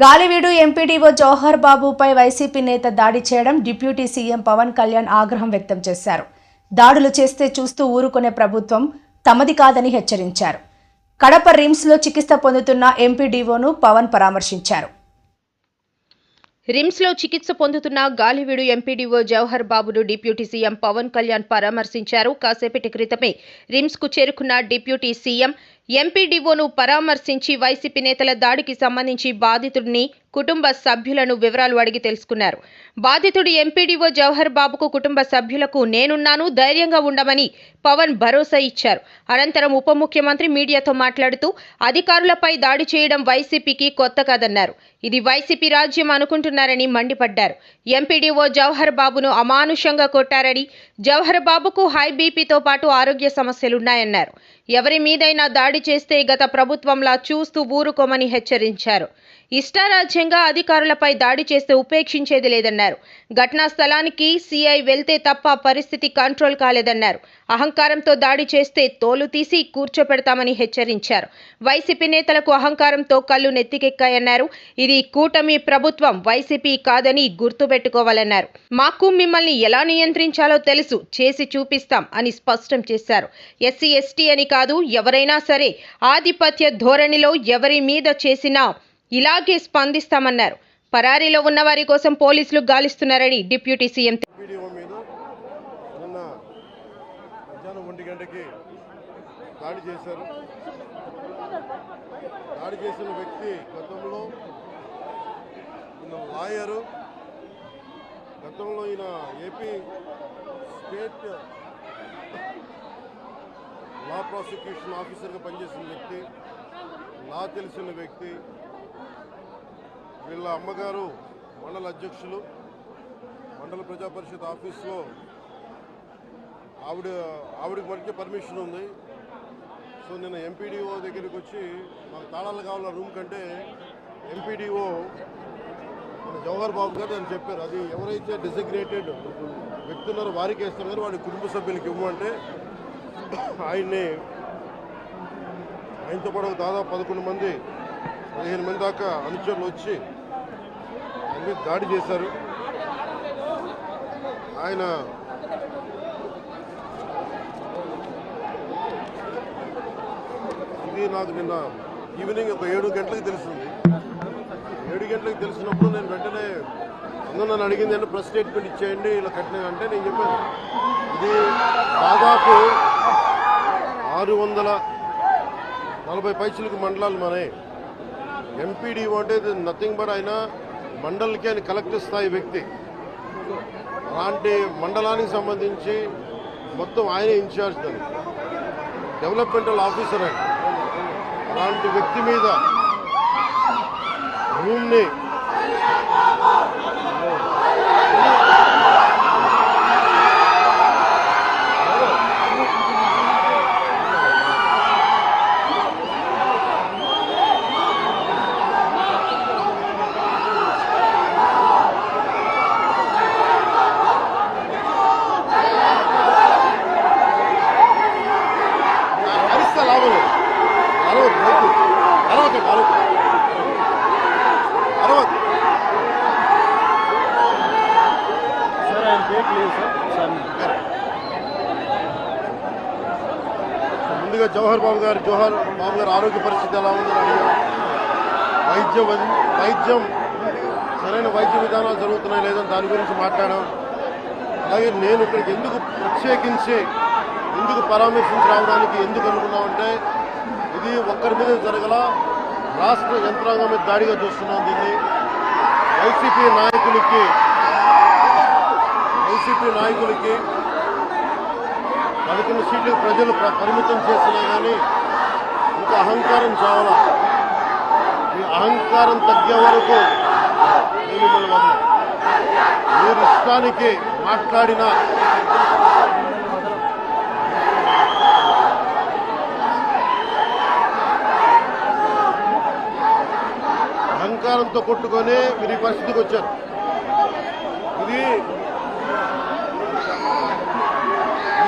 Galiveedu MPDO Jawahar బాబుపై YCP నేత దాడి చేయడం డిప్యూటీ సీఎం పవన్ కళ్యాణ్ ఆగ్రహం వ్యక్తం చేశారు. దాడులు చేస్తే చూస్తూ ఊరుకునే ప్రభుత్వం తమది కాదని హెచ్చరించారు. కడప రిమ్స్లో చికిత్స పొందుతున్న ఎంపీడీఓను పవన్ పరామర్శించారు. రిమ్స్లో చికిత్స పొందుతున్న గాలివీడు ఎంపీడీఓ జవహర్ బాబును డిప్యూటీ సీఎం పవన్ కళ్యాణ్ పరామర్శించారు. కాసేపటి క్రితమే రిమ్స్కు చేరుకున్న డిప్యూటీ సీఎం ఎంపీడీఓను పరామర్శించి వైసీపీ నేతల దాడికి సంబంధించి బాధితుడిని కుటుంబ సభ్యులను వివరాలు అడిగి తెలుసుకున్నారు. బాధితుడు ఎంపీడీఓ జవహర్ బాబుకు కుటుంబ సభ్యులకు నేనున్నాను ధైర్యంగా ఉండమని పవన్ భరోసా ఇచ్చారు. అనంతరం ఉప ముఖ్యమంత్రి మీడియాతో మాట్లాడుతూ అధికారులపై దాడి చేయడం వైసీపీకి కొత్త కాదన్నారు ఇది వైసీపీ రాజ్యం అనుకుంటున్నారని మండిపడ్డారు. ఎంపీడీఓ జవహర్ బాబును అమానుషంగా కొట్టారని జవహర్ బాబుకు హై బీపీతో పాటు ఆరోగ్య సమస్యలున్నాయన్నారు. ఎవరి మీదైనా దాడి చేస్తే గత ప్రభుత్వంలా చూస్తూ ఊరుకోమని హెచ్చరించారు. ఇష్టారాజ్యంగా అధికారులపై దాడి చేస్తే ఉపేక్షించేది లేదన్నారు. ఘటనా స్థలానికి సీఐ వెళ్తే తప్ప పరిస్థితి కంట్రోల్ కాలేదన్నారు. అహంకారంతో దాడి చేస్తే తోలు తీసి కూర్చోపెడతామని హెచ్చరించారు. వైసీపీ నేతలకు అహంకారంతో కళ్ళు నెత్తికెక్కాయన్నారు. ఇది కూటమి ప్రభుత్వం వైసీపీ కాదని గుర్తుపెట్టుకోవాలన్నారు. మాకు మిమ్మల్ని ఎలా నియంత్రించాలో తెలుసు చేసి చూపిస్తాం అని స్పష్టం చేశారు. ఎస్సీ ఎస్టీ అని కాదు ఎవరైనా సరే ఆధిపత్య ధోరణిలో ఎవరి మీద చేసినా ఇలాగే స్పందిస్తామన్నారు. పరారీలో ఉన్న వారి కోసం పోలీసులు గాలిస్తున్నారని డిప్యూటీ సీఎం మధ్యాహ్నం దాడి చేశారు. దాడి చేసిన వ్యక్తి గతంలో ఈయన లాయరు గతంలో ఈయన ఏపీ స్టేట్ లా ప్రాసిక్యూషన్ ఆఫీసర్గా పనిచేసిన వ్యక్తి లా తెలిసిన వ్యక్తి వీళ్ళ అమ్మగారు మండల అధ్యక్షులు మండల ప్రజా పరిషత్ ఆఫీస్లో ఆవిడ ఆవిడకి మటుకే పర్మిషన్ ఉంది. సో నిన్న ఎంపీడీఓ దగ్గరికి వచ్చి మాకు తాళాలు కావాల రూమ్ కంటే ఎంపీడీఓ మన జవహర్ బాబు గారు అని చెప్పారు. అది ఎవరైతే డిసిగ్నేటెడ్ వ్యక్తి ఉన్నారో వారికి వేస్తారు కానీ వాడి కుటుంబ సభ్యులకి ఇవ్వమంటే ఆయన్ని ఆయనతో పాటు దాదాపు పదకొండు మంది పదిహేను మంది దాకా అనుచరులు వచ్చి దాడి చేశారు. ఆయన ఇది నాకు నిన్న ఈవినింగ్ ఒక ఏడు గంటలకు తెలిసింది ఏడు గంటలకు తెలిసినప్పుడు నేను వెంటనే అందరూ నన్ను అడిగింది అంటే ప్రెస్ స్టేట్మెంట్ ఇచ్చేయండి ఇలా కట్టిన అంటే నేను చెప్పాను. ఇది దాదాపు ఆరు వందల నలభై పైసలకు మండలాలు మనే ఎంపీడీ అంటే నథింగ్ బట్ ఆయన మండలికి ఆయన కలెక్టర్ స్థాయి వ్యక్తి. అలాంటి మండలానికి సంబంధించి మొత్తం ఆయనే ఇన్ఛార్జ్ దాన్ని డెవలప్మెంటల్ ఆఫీసర్ ఆయన. అలాంటి వ్యక్తి మీద రూమ్ని అరిస్తే లాభం లేదు అరవద్దు రైతు అరవద్దు అరవద్దు అరవద్దు సార్ ఆయన డేట్ లేదు సార్ సార్ ముందుగా జవహర్ బాబు గారు జవహర్ బాబు గారు ఆరోగ్య పరిస్థితి ఎలా ఉందని అడిగారు వైద్యం వైద్యం సరైన వైద్య విధానాలు జరుగుతున్నాయి లేదని దాని గురించి మాట్లాడాం అలాగే నేను ఇక్కడికి ఎందుకు ప్రత్యేకించి ఎందుకు పరామర్శించి రావడానికి ఎందుకు అనుకున్నామంటే ఇది ఒక్కరి మీద జరగల రాష్ట్ర యంత్రాంగం మీద దాడిగా చూస్తున్నాం దీన్ని. వైసీపీ నాయకులకి వైసీపీ నాయకులకి పదకొండు సీట్లు ప్రజలు ప్ర- పరిమితం చేసినా కానీ ఇంకా అహంకారం చావాలా ఈ అహంకారం తగ్గే వరకు నేను మిమ్మల్ని మీరు ఇష్టానికి మాట్లాడిన అహంకారంతో కొట్టుకొని మీరు ఈ పరిస్థితికి వచ్చారు. ఇది ఈ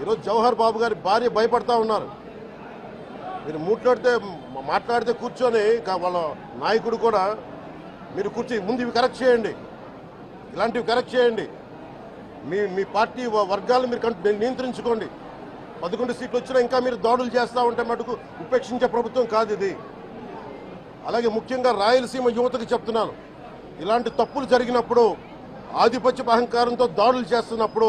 ఈరోజు జవహర్ బాబు గారి భార్య భయపడతా ఉన్నారు. మీరు మాట్లాడితే మాట్లాడితే కూర్చొని వాళ్ళ నాయకుడు కూడా మీరు కూర్చొని ముందు ఇవి కరెక్ట్ చేయండి. ఇలాంటివి కరెక్ట్ చేయండి. మీ మీ పార్టీ వర్గాలు మీరు నియంత్రించుకోండి. పదకొండు సీట్లు వచ్చినా ఇంకా మీరు దాడులు చేస్తూ ఉంటే మటుకు ఉపేక్షించే ప్రభుత్వం కాదు ఇది. అలాగే ముఖ్యంగా రాయలసీమ యువతకు చెప్తున్నాను. ఇలాంటి తప్పులు జరిగినప్పుడు ఆధిపత్య అహంకారంతో దాడులు చేస్తున్నప్పుడు